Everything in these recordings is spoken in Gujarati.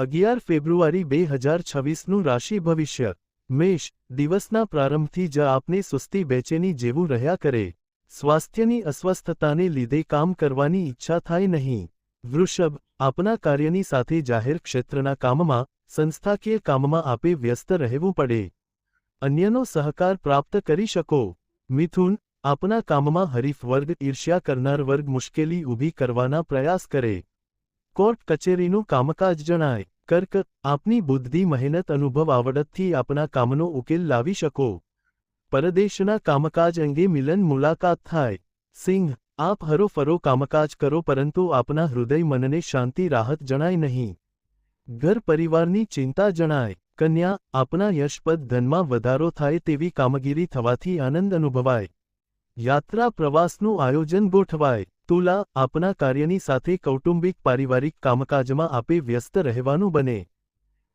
અગિયાર ફેબ્રુઆરી બે હજાર છવ્વીસનું રાશિ ભવિષ્ય. મેષ, દિવસના પ્રારંભથી જ આપને સુસ્તી બેચેની જેવું રહ્યા કરે. સ્વાસ્થ્યની અસ્વસ્થતાને લીધે કામ કરવાની ઈચ્છા થાય નહીં. વૃષભ, આપના કાર્યની સાથે જાહેર ક્ષેત્રના કામમાં, સંસ્થાકીય કામમાં આપે વ્યસ્ત રહેવું પડે. અન્યનો સહકાર પ્રાપ્ત કરી શકો. મિથુન, આપના કામમાં હરીફ વર્ગ ઈર્ષ્યા કરનાર વર્ગ મુશ્કેલી ઊભી કરવાના પ્રયાસ કરે. કોર્ટ કચેરીનું કામકાજ જણાય. કર્ક, આપની બુદ્ધિ મહેનત અનુભવ આવડતથી આપના કામનો ઉકેલ લાવી શકો. પરદેશના કામકાજ અંગે મિલન મુલાકાત થાય. સિંહ, આપ હરોફરો કામકાજ કરો પરંતુ આપના હૃદય મનને શાંતિ રાહત જણાય નહીં. ઘર પરિવારની ચિંતા જણાય. કન્યા, આપના યશપદ ધનમાં વધારો થાય તેવી કામગીરી થવાથી આનંદ અનુભવાય. યાત્રા પ્રવાસનું આયોજન ગોઠવાય. તુલા આપના કાર્યની સાથે કૌટુંબિક પારિવારિક કામકાજમાં આપે વ્યસ્ત રહેવાનું બને.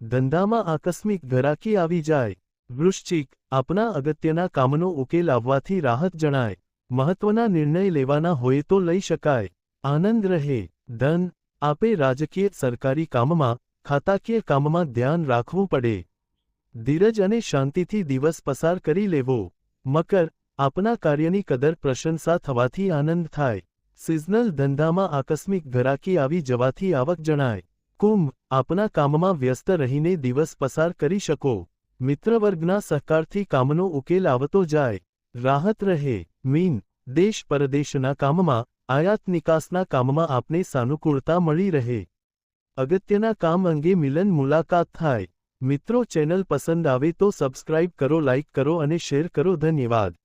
ધંધામાં આકસ્મિક ઘરાકી આવી જાય. વૃશ્ચિક, આપના અગત્યના કામનો ઉકેલ આવવાથી રાહત જણાય. મહત્વના નિર્ણય લેવાના હોય તો લઈ શકાય. આનંદ રહે. ધન, આપે રાજકીય સરકારી કામમાં, ખાતાકીય કામમાં ધ્યાન રાખવું પડે. ધીરજ અને શાંતિથી દિવસ પસાર કરી લેવો. મકર, આપના કાર્યની કદર પ્રશંસા થવાથી આનંદ થાય. સિઝનલ ધંધામાં આકસ્મિક ઘરાકી આવી જવાથી આવક જણાય. કુંભ, આપના કામમાં વ્યસ્ત રહીને દિવસ પસાર કરી શકો. મિત્રવર્ગના સહકારથી કામનો ઉકેલ આવતો જાય. રાહત રહે. મીન, દેશ પરદેશના કામમાં, આયાત નિકાસના કામમાં આપને સાનુકૂળતા મળી રહે. અગત્યના કામ અંગે મિલન મુલાકાત થાય. મિત્રો ચેનલ પસંદ આવે તો સબસ્ક્રાઇબ કરો, લાઇક કરો અને શેર કરો. ધન્યવાદ.